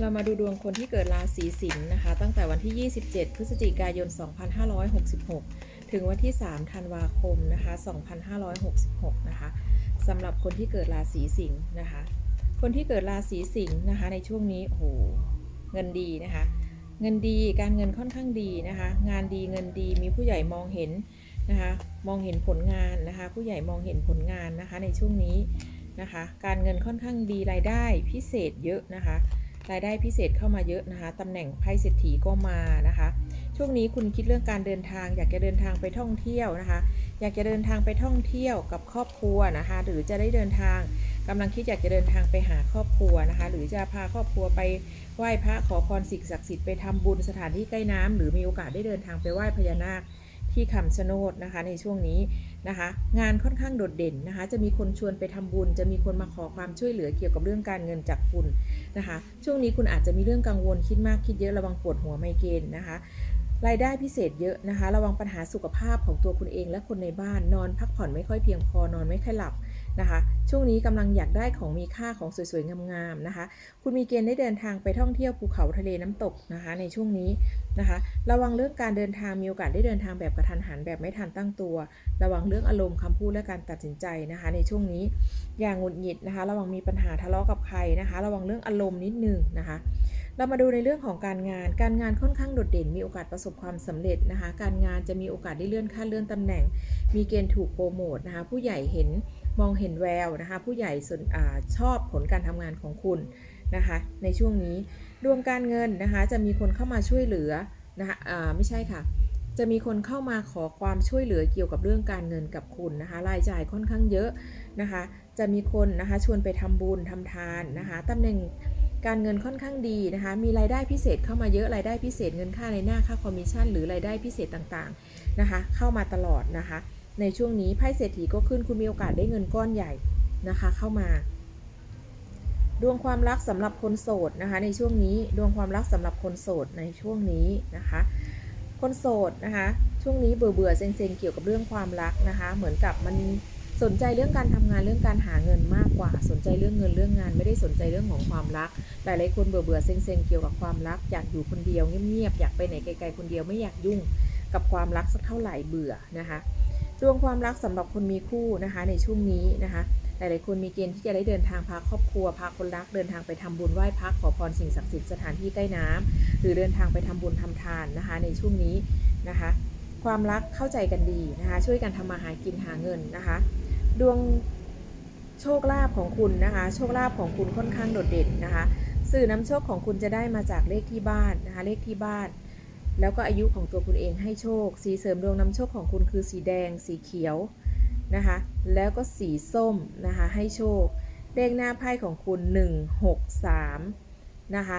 เรามาดูดวงคนที่เกิดราศีสิงห์นะคะ ตั้งแต่วันที่ 27 พฤศจิกายน 2566 ถึงวันที่ 3 ธันวาคมนะคะ 2566 นะคะสำหรับคนที่เกิดราศีสิงห์นะคะ คนที่เกิดราศีสิงห์นะคะ ในช่วงนี้โอ้โหเงินดีนะคะ เงินดีการเงินค่อนข้างดีนะคะ งานดีเงินดีมีผู้ใหญ่มองเห็นนะคะ มองเห็นผลงานนะคะ ผู้ใหญ่มองเห็นผลงานนะคะ ในช่วงนี้นะคะ การเงินค่อนข้างดีรายได้พิเศษเยอะนะคะ รายได้พิเศษเข้ามาเยอะนะคะตำแหน่งไพ่เศรษฐีก็มานะคะ ช่วงนี้คุณคิดเรื่องการเดินทาง อยากจะเดินทางไปท่องเที่ยวนะคะ อยากจะเดินทางไปท่องเที่ยวกับครอบครัวนะคะ หรือจะได้เดินทางกำลังคิดอยากจะเดินทางไปหาครอบครัวนะคะ หรือจะพาครอบครัวไปไหว้พระขอพรสิ่งศักดิ์สิทธิ์ไปทำบุญสถานที่ใกล้น้ำหรือมีโอกาสได้เดินทางไปไหว้พญานาค ที่คำชะโนดนะคะในช่วงนี้นะคะ งานค่อนข้างโดดเด่นนะคะ จะมีคนชวนไปทำบุญ จะมีคนมาขอความช่วยเหลือเกี่ยวกับเรื่องการเงินจากคุณนะคะ ช่วงนี้คุณอาจจะมีเรื่องกังวลคิดมากคิดเยอะระวังปวดหัวไมเกรนนะคะรายได้พิเศษเยอะนะคะ ระวังปัญหาสุขภาพของตัวคุณเองและคนในบ้านนอนพักผ่อนไม่ค่อยเพียงพอนอนไม่ค่อยหลับนะคะ ช่วงนี้กำลังอยากได้ของมีค่าของสวยๆงามๆนะคะ คุณมีเกณฑ์ได้เดินทางไปท่องเที่ยวภูเขาทะเลน้ำตกนะคะ ในช่วงนี้ นะคะ ระวังเรื่องการเดินทางมีโอกาสได้เดินทางแบบกระทันหันแบบไม่ทันตั้งตัว ระวังเรื่องอารมณ์คำพูดและการตัดสินใจนะคะ ในช่วงนี้อย่างหงุดหงิดนะคะ ระวังมีปัญหาทะเลาะกับใครนะคะ ระวังเรื่องอารมณ์นิดนึงนะคะ เรามาดูในเรื่องของการงาน การงานค่อนข้างโดดเด่น มีโอกาสประสบความสำเร็จนะคะ การงานจะมีโอกาสได้เลื่อนขั้นเลื่อนตำแหน่ง มีเกณฑ์ถูกโปรโมทนะคะ ผู้ใหญ่เห็นมองเห็นแววนะคะ ผู้ใหญ่สนอชอบผลการทำงานของคุณ นะคะในช่วงนี้รวมการเงินนะคะจะมีคนเข้ามาช่วยเหลือนะคะอ่าไม่ใช่ค่ะ จะมีคนเข้ามาขอความช่วยเหลือเกี่ยวกับเรื่องการเงินกับคุณนะคะรายจ่ายค่อนข้างเยอะนะคะจะมีคนนะคะชวนไปทำบุญทำทานนะคะตำแหน่งการเงินค่อนข้างดีนะคะมีรายได้พิเศษเข้ามาเยอะรายได้พิเศษเงินค่าในหน้าค่าคอมมิชชั่นหรือรายได้พิเศษต่างๆนะคะเข้ามาตลอดนะคะในช่วงนี้ไพ่เศรษฐีก็ขึ้นคุณมีโอกาสได้เงินก้อนใหญ่นะคะเข้ามา ดวงความรักสำหรับคนโสดนะคะ ในช่วงนี้ดวงความรักสำหรับคนโสดในช่วงนี้นะคะ คนโสดนะคะ ช่วงนี้เบื่อเบื่อๆเซ็งเกี่ยวกับเรื่องความรักนะคะ เหมือนกับมันสนใจเรื่องการทำงานเรื่องการหาเงินมากกว่า สนใจเรื่องเงินเรื่องงาน ไม่ได้สนใจเรื่องของความรัก หลายๆคนเบื่อเบื่อๆเซ็งเกี่ยวกับความรัก อยากอยู่คนเดียวเงียบๆอยากไปไหนไกลๆคนเดียวไม่อยากยุ่งกับความรักสักเท่าไหร่เบื่อนะคะ ดวงความรักสำหรับคนมีคู่นะคะในช่วงนี้นะคะหลายๆคนมีเกณฑ์ที่จะได้เดินทางพาครอบครัวพาคนรักเดินทางไปทำบุญไหว้พระขอพรสิ่งศักดิ์สิทธิ์สถานที่ใกล้น้ำหรือเดินทางไปทำบุญทำทานนะคะ ในช่วงนี้นะคะ ความรักเข้าใจกันดีนะคะ ช่วยกันทำมาหากินหาเงินนะคะ ดวงโชคลาภของคุณนะคะ โชคลาภของคุณค่อนข้างโดดเด่นนะคะ สื่อนำโชคของคุณจะได้มาจากเลขที่บ้านนะคะ เลขที่บ้านแล้วก็อายุของตัวคุณเองให้โชค สีเสริมดวงนำโชคของคุณคือสีแดง สีเขียว นะคะ แล้วก็สีส้มนะคะ ให้โชค เลขหน้าไพ่ของคุณ 163 นะคะ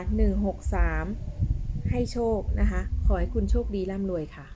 163 ให้โชคนะคะ ขอให้คุณโชคดีร่ำรวยค่ะ